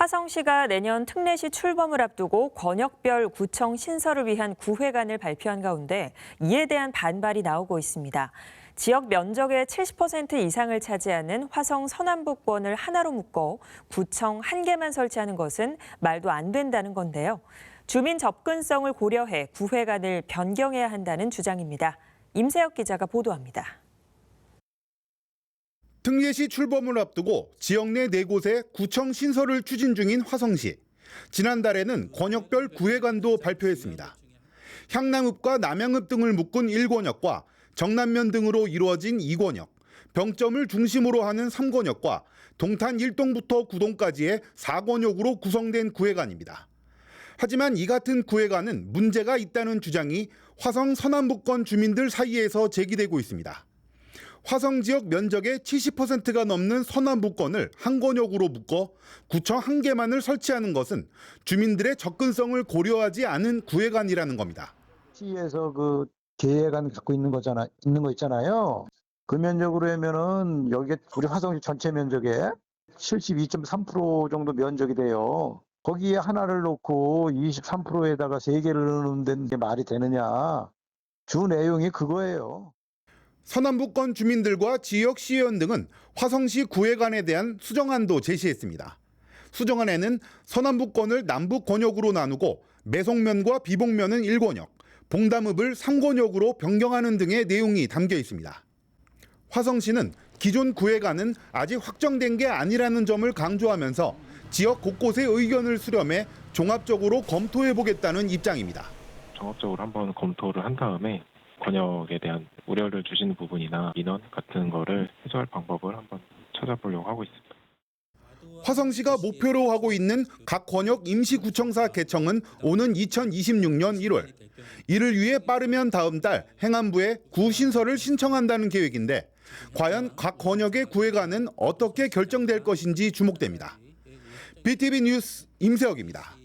화성시가 내년 특례시 출범을 앞두고 권역별 구청 신설을 위한 구획안을 발표한 가운데 이에 대한 반발이 나오고 있습니다. 지역 면적의 70% 이상을 차지하는 화성 서남북권을 하나로 묶어 구청 한 개만 설치하는 것은 말도 안 된다는 건데요. 주민 접근성을 고려해 구획안을 변경해야 한다는 주장입니다. 임세혁 기자가 보도합니다. 특례시 출범을 앞두고 지역 내 네 곳에 구청 신설을 추진 중인 화성시. 지난달에는 권역별 구획안도 발표했습니다. 향남읍과 남양읍 등을 묶은 1권역과 정남면 등으로 이루어진 2권역, 병점을 중심으로 하는 3권역과 동탄 1동부터 9동까지의 4권역으로 구성된 구획안입니다. 하지만 이 같은 구획안은 문제가 있다는 주장이 화성 서남북권 주민들 사이에서 제기되고 있습니다. 화성 지역 면적의 70%가 넘는 서남북권을 한 권역으로 묶어 구청 한 개만을 설치하는 것은 주민들의 접근성을 고려하지 않은 구획안이라는 겁니다. 시에서 그 계획안 갖고 있는 거잖아, 있는 거 있잖아요. 그 면적으로 하면은 여기 우리 화성시 전체 면적의 72.3% 정도 면적이 돼요. 거기에 하나를 놓고 23%에다가 세 개를 넣는 게 말이 되느냐. 주 내용이 그거예요. 서남북권 주민들과 지역 시의원 등은 화성시 구획안에 대한 수정안도 제시했습니다. 수정안에는 서남북권을 남북 권역으로 나누고 매송면과 비봉면은 1권역, 봉담읍을 3권역으로 변경하는 등의 내용이 담겨 있습니다. 화성시는 기존 구획안은 아직 확정된 게 아니라는 점을 강조하면서 지역 곳곳의 의견을 수렴해 종합적으로 검토해 보겠다는 입장입니다. 종합적으로 한번 검토를 한 다음에 권역에 대한 우려를 주시는 부분이나 민원 같은 거를 해소할 방법을 한번 찾아보려고 하고 있습니다. 화성시가 목표로 하고 있는 각 권역 임시구청사 개청은 오는 2026년 1월. 이를 위해 빠르면 다음 달 행안부에 구 신설을 신청한다는 계획인데 과연 각 권역의 구획안은 어떻게 결정될 것인지 주목됩니다. BTV 뉴스 임세혁입니다.